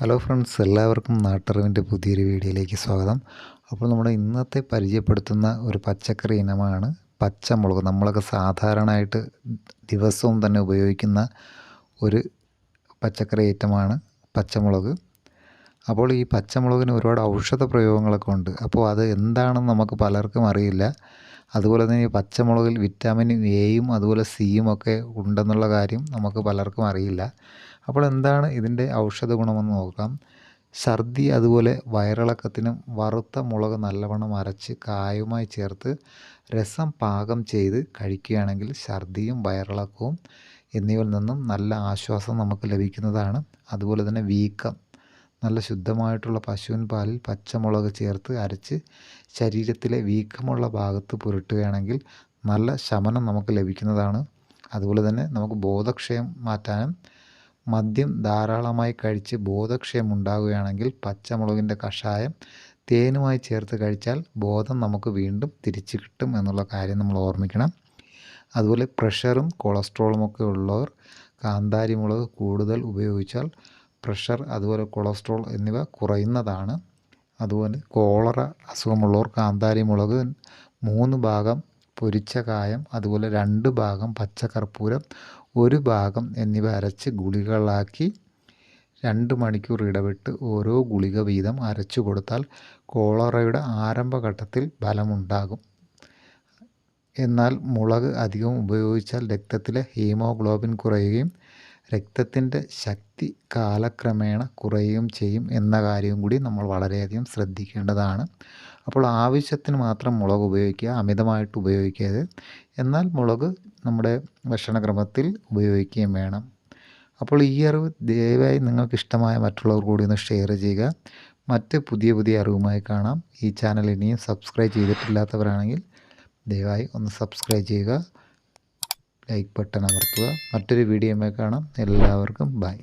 Hello friends എല്ലാവർക്കും നാട്ടറിവിന്റെ പുതിയൊരു വീഡിയോയിലേക്ക് സ്വാഗതം. അപ്പോൾ നമ്മൾ ഇന്നത്തെ പരിചയപ്പെടുത്തുന്ന ഒരു പച്ചക്കറി ഇനമാണ് പച്ചമുളക്. നമ്മളൊക്കെ സാധാരണയായിട്ട് ദിവസവും തന്നെ ഉപയോഗിക്കുന്ന ഒരു പച്ചക്കറി ഐറ്റമാണ് പച്ചമുളക്. അപ്പോൾ ഈ പച്ചമുളകിന് ഒരുപാട് ഔഷധ പ്രയോഗങ്ങളൊക്കെ ഉണ്ട്. അപ്പോൾ അത് എന്താണെന്ന് നമുക്ക് പലർക്കും അറിയില്ല. അതുപോലെ തന്നെ ഈ പച്ചമുളകിൽ വിറ്റാമിൻ എയും അതുപോലെ സിയും ഒക്കെ ഉണ്ടെന്നുള്ള കാര്യം നമുക്ക് പലർക്കും അറിയില്ല. അപ്പോൾ എന്താണ് ഇതിന്റെ ഔഷധ ഗുണമെന്ന് നോക്കാം. ഛർദി അതുപോലെ വയറിളക്കത്തിനും വറുത്ത മുളക് നല്ലവണ്ണം അരച്ച് കായുമായി ചേർത്ത് രസം പാകം ചെയ്ത് കഴിക്കുകയാണെങ്കിൽ ഛർദിയും വയറിളക്കവും എന്നിവയിൽ നിന്നും നല്ല ആശ്വാസം നമുക്ക് ലഭിക്കുന്നതാണ്. അതുപോലെ തന്നെ വീക്കം നല്ല ശുദ്ധമായിട്ടുള്ള പശുവിൻ പാലിൽ പച്ചമുളക് ചേർത്ത് അരച്ച് ശരീരത്തിലെ വീക്കമുള്ള ഭാഗത്ത് പുരട്ടുകയാണെങ്കിൽ നല്ല ശമനം നമുക്ക് ലഭിക്കുന്നതാണ്. അതുപോലെ തന്നെ നമുക്ക് ബോധക്ഷയം മാറ്റാനും മദ്യം ധാരാളമായി കഴിച്ച് ബോധക്ഷയം ഉണ്ടാകുകയാണെങ്കിൽ പച്ചമുളകിന്റെ കഷായം തേനുമായി ചേർത്ത് കഴിച്ചാൽ ബോധം നമുക്ക് വീണ്ടും തിരിച്ചു കിട്ടും എന്നുള്ള കാര്യം നമ്മൾ ഓർമ്മിക്കണം. അതുപോലെ പ്രഷറും കൊളസ്ട്രോളും ഒക്കെ ഉള്ളവർ കാന്താരി മുളക് കൂടുതൽ ഉപയോഗിച്ചാൽ പ്രഷർ അതുപോലെ കൊളസ്ട്രോൾ എന്നിവ കുറയുന്നതാണ്. അതുപോലെ കോളറ അസുഖമുള്ളവർ കാന്താരി മുളക് മൂന്ന് ഭാഗം പൊരിച്ച കായം അതുപോലെ രണ്ട് ഭാഗം പച്ചക്കർപ്പൂരം ഒരു ഭാഗം എന്നിവ അരച്ച് ഗുളികകളാക്കി രണ്ട് മണിക്കൂർ ഇടവിട്ട് ഓരോ ഗുളിക വീതം അരച്ചു കൊടുത്താൽ കോളറയുടെ ആരംഭഘട്ടത്തിൽ ഫലമുണ്ടാകും. എന്നാൽ മുളക് അധികം ഉപയോഗിച്ചാൽ രക്തത്തിലെ ഹീമോഗ്ലോബിൻ കുറയുകയും രക്തത്തിന്റെ ശക്തി കാലക്രമേണ കുറയുകയും ചെയ്യും എന്ന കാര്യവും കൂടി നമ്മൾ വളരെയധികം ശ്രദ്ധിക്കേണ്ടതാണ്. അപ്പോൾ ആവശ്യത്തിന് മാത്രം മുളക് ഉപയോഗിക്കുക അമിതമായിട്ട് ഉപയോഗിക്കരുത്. എന്നാൽ മുളക് നമ്മുടെ ഭക്ഷണക്രമത്തിൽ ഉപയോഗിക്കുകയും വേണം. അപ്പോൾ ഈ അറിവ് ദയവായി നിങ്ങൾക്ക് ഇഷ്ടമായ മറ്റുള്ളവർ കൂടി ഒന്ന് ഷെയർ ചെയ്യുക. മറ്റ് പുതിയ പുതിയ അറിവുമായി കാണാം. ഈ ചാനൽ ഇനിയും സബ്സ്ക്രൈബ് ചെയ്തിട്ടില്ലാത്തവരാണെങ്കിൽ ദയവായി ഒന്ന് സബ്സ്ക്രൈബ് ചെയ്യുക. ലൈക്ക് ബട്ടൺ അമർത്തുക. മറ്റൊരു വീഡിയോയുമായി കാണാം. എല്ലാവർക്കും ബൈ.